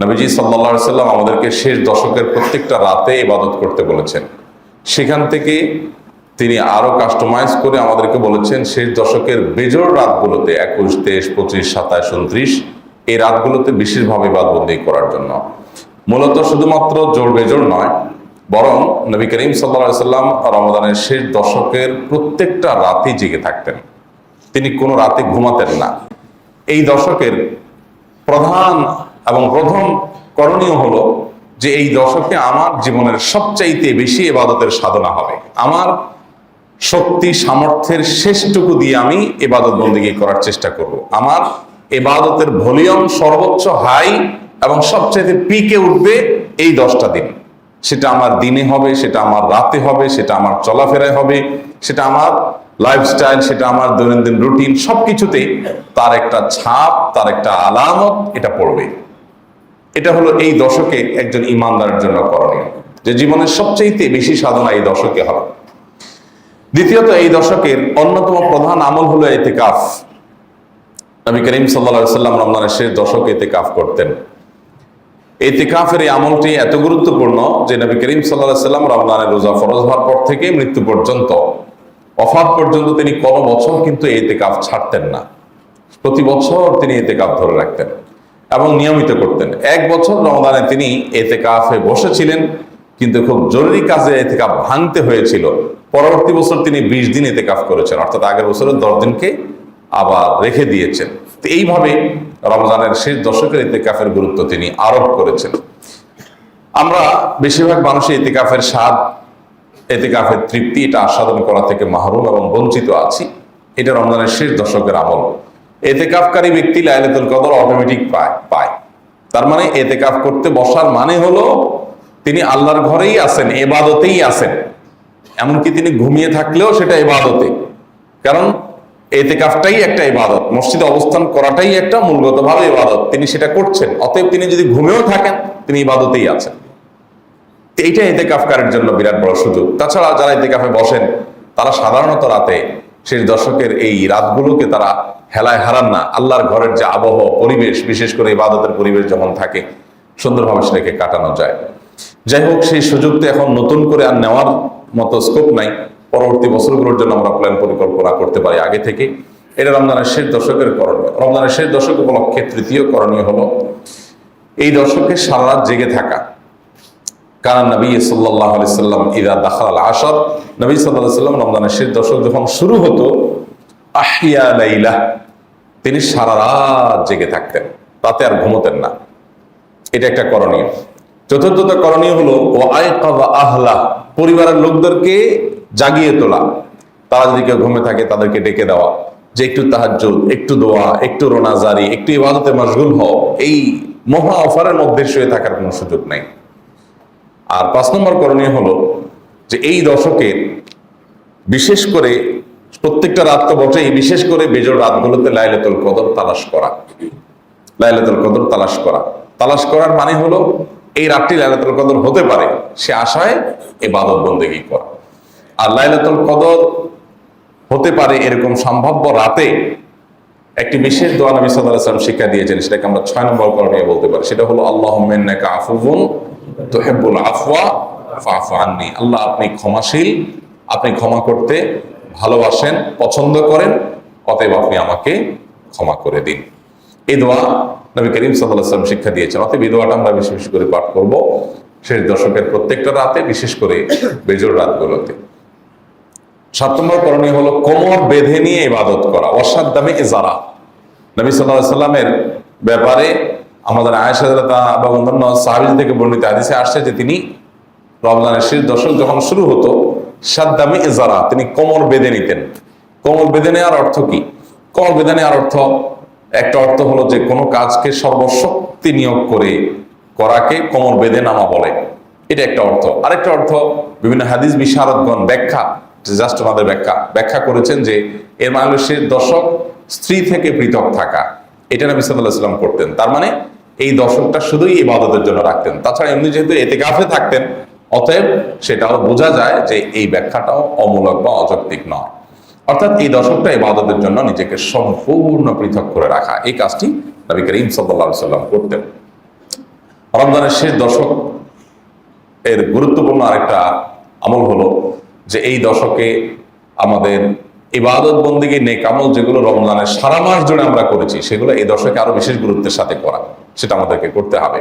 নবীজি সাল্লা সাল্লাম আমাদেরকে শেষ দশকের প্রত্যেকটা রাতে ইবাদত করতে বলেছেন। সেখান থেকে তিনি আরও কাস্টমাইজ করে আমাদেরকে বলেছেন, শেষ দশকের বেজোর রাতগুলোতে একুশ, তেইশ, পঁচিশ সাতাশ উনত্রিশ, এই রাতগুলোতে বিশেষভাবে বাদবন্দি করার জন্য। মূলত শুধুমাত্র জোর বেজোর নয়, বরং নবী করিম সাল্লা সাল্লাম রমদানের শেষ দশকের প্রত্যেকটা রাতেই জেগে থাকতেন। তিনি কোনো রাতে ঘুমাতেন না। এই দশকের প্রধান এবং প্রথম করণীয় হলো যে এই দশকে আমার জীবনের সবচাইতে বেশি এবাদতের সাধনা হবে। আমার শক্তি, সামর্থ্যের শেষটুকু দিয়ে আমি এবাদত বন্দিগি করার চেষ্টা করব। আমার এবাদতের ভলিউম সর্বোচ্চ, হাই এবং সবচাইতে পিকে উঠবে এই দশটা দিন। সেটা আমার দিনে হবে, সেটা আমার রাতে হবে, সেটা আমার চলাফেরায় হবে, সেটা আমার লাইফস্টাইল সেটা আমার দৈনন্দিন রুটিন সব সবকিছুতে তার একটা ছাপ, তার একটা আলামত এটা পড়বে। এটা হলো এই দশকে একজন ইমানদারের জন্য করণীয়, যে জীবনের সবচেয়ে বেশি সাধনা এই দশকে হবে। দ্বিতীয়ত, এই দশকের অন্যতম প্রধান আমল হলো এতেকাফ। নবী করিম সাল্লা সাল্লাম শেষ দশকে এতেকাফ করতেন। এতেকাফের এই আমলটি এত গুরুত্বপূর্ণ যে নবী করিম সাল্লাহ সাল্লাম রমজানের রোজা ফরজ হওয়ার পর থেকে মৃত্যু পর্যন্ত, অফাত পর্যন্ত তিনি কোনো বছর কিন্তু এতেকাফ ছাড়তেন না। প্রতি বছর তিনি এতেকাফ ধরে রাখতেন। এবং নিয়মিত করতেন। এক বছর রমদানে তিনি এতেকাফে বসেছিলেন, কিন্তু খুব জরুরি কাজে এতে এতেকাফ ভাঙতে হয়েছিল। পরবর্তী বছর তিনি বিশ দিন এতে এতেকাফ করেছেন, অর্থাৎ আগের বছরের দশ দিনকে আবার রেখে দিয়েছেন। তো এইভাবে রমজানের শেষ দশকের এতেকাফের গুরুত্ব তিনি আরোপ করেছেন। আমরা বেশিরভাগ মানুষই এতেকাফের স্বাদ, এতেকাফের তৃপ্তি, এটা আস্বাদন করা থেকে মাহরুম এবং বঞ্চিত আছি। এটা রমজানের শেষ দশকের আমল। এতেকাফকারী ব্যক্তি লাইলাতুল কদর অটোমেটিক পায় পায়। তার মানে এতেকাফ করতে বসার মানে হলো তিনি আল্লাহর ঘরেই আছেন, এবাদতেই আছেন। এমনকি তিনি ঘুমিয়ে থাকলেও সেটা এবাদতে। কারণ এতেকাফটাই একটা ইবাদত মসজিদে অবস্থান করাটাই একটা মূলগতভাবে ইবাদত তিনি সেটা করছেন, অতএব তিনি যদি ঘুমেও থাকেন, তিনি ইবাদতেই আছেন। এইটা এতেকাফকারের জন্য বিরাট বড় সুযোগ। তাছাড়া যারা এতেকাফে বসেন, তারা সাধারণত রাতে শেষ দশকের এই রাতগুলোকে তারা হেলায় হারান না। আল্লাহর ঘরের যে আবহাওয়া পরিবেশ, বিশেষ করে ইবাদতের পরিবেশ যখন থাকে, সুন্দরভাবে সেটাকে কাটানো যায়। যাই হোক, সেই সুযোগ তো এখন নতুন করে আর নেওয়ার মতো স্কোপ নাই। পরবর্তী বছরগুলোর জন্য আমরা প্ল্যান পরিকল্পনা করতে পারি আগে থেকে। এটা রমজানের শেষ দশকের করণীয়। রমজানের শেষ দশক উপলক্ষে তৃতীয় করণীয় হলো, এই দশকে সারা রাত জেগে থাকা। কারণ নবী সাল্লাহ আলি সাল্লাম ইদা দাখাল আসাদ নবী সাল্লাহ সাল্লাম রমজানের শেষ দশক যখন শুরু হতো আহিয়া লাইলা। তিনি সারা রাত জেগে থাকতেন তাতে আর ঘুমোতেন না। এটা একটা করণীয়। চতুর্থত করণীয় হলো ও আয়কাবা আহলা পরিবারের লোকদেরকে জাগিয়ে তোলা। তারা যদি কেউ ঘুমে থাকে, তাদেরকে ডেকে দেওয়া। যে একটু তাহাজ্জুদ, একটু দোয়া, একটু রোনাজারি, একটু ইবাদতে মশগুল হও, এই মহা অফারের মধ্যে শুয়ে থাকার কোনো সুযোগ নাই। আর পাঁচ নম্বর করণীয় হলো যে, এই দশকে বিশেষ করে প্রত্যেকটা রাত তো বটেই বিশেষ করে বেজোর রাতগুলোতে লাইলাতুল কদর তালাশ করা। লাইলাতুল কদর তালাশ করা। তালাশ করার মানে হলো, এই রাতটি লাইলাতুল কদর হতে পারে, সে আশায় এ বাদত বন্দেগী করা। আর লাইলাতুল কদর হতে পারে এরকম সম্ভাব্য রাতে একটি বিশেষ দোয়া নবী সাল্লাহ সাল্লাম শিক্ষা দিয়েছেন, সেটাকে আমরা ছয় নম্বর করণীয় বলতে পারি। সেটা হলো আল্লাহ মেন্নাকা আফুবুন তোহেব্বুল আফওয়া ফাফু আননি। আল্লাহ আপনি ক্ষমাশীল, আপনি ক্ষমা করতে ভালোবাসেন, পছন্দ করেন, অতএব আপনি আমাকে ক্ষমা করে দিন। এই দোয়া নবী করিম সাল্লাম শিক্ষা দিয়েছেন। অতএব এই দোয়াটা আমরা বেশি বেশি করে পাঠ করব শেষ দশকের প্রত্যেকটা রাতে, বিশেষ করে বেজোর রাতগুলোতে। সাত নম্বর করণীয় হলো কোমর বেঁধে নিয়ে ইবাদত করা। অসাদ দামে এজারা নবী সাল্লাহ সাল্লামের ব্যাপারে আমাদের আয়েশা বা অন্যান্য সাহাবিজ থেকে বর্ণিত আদিসে আসছে যে তিনি রমজানের শেষ দশক যখন শুরু হতো সাদ্দামি এজারা, তিনি কোমর বেঁধে নিতেন। কোমর বেঁধে নেওয়ার অর্থ কি? কোমর বেঁধে নেওয়ার অর্থ, একটা অর্থ হলো যে কোনো কাজকে সর্বশক্তি নিয়োগ করে, করাকে কোমর বেঁধে নামা বলে। এটা একটা অর্থ। আরেকটা অর্থ, বিভিন্ন হাদিস বিশারদগণ ব্যাখ্যা জাস্ট আমাদের ব্যাখ্যা ব্যাখ্যা করেছেন যে এর মানুষের দশক স্ত্রী থেকে পৃথক থাকা। এটা নবী সাল্লাহ সাল্লাম করতেন। তার মানে এই দশকটা শুধুই ইবাদতের জন্য রাখতেন। তাছাড়া এমনি যেহেতু এতে গাফে থাকতেন অতএব সেটাও বোঝা যায় যে এই ব্যাখ্যাটাও অমূলক বা অযৌক্তিক নয়। অর্থাৎ এই দশকটা ইবাদতের জন্য নিজেকে সম্পূর্ণ পৃথক করে রাখা। এই কাজটি নবী করিম সাল্লাহ সাল্লাম করতেন। রমজানের শেষ দশক এর গুরুত্বপূর্ণ আরেকটা আমল হলো যে এই দশকে আমাদের ইবাদত বন্দিগি নেক আমল যেগুলো রমজানের সারা মাস জুড়ে আমরা করেছি, সেগুলো এই দশকে আরও বিশেষ গুরুত্বের সাথে করা। সেটা আমাদেরকে করতে হবে।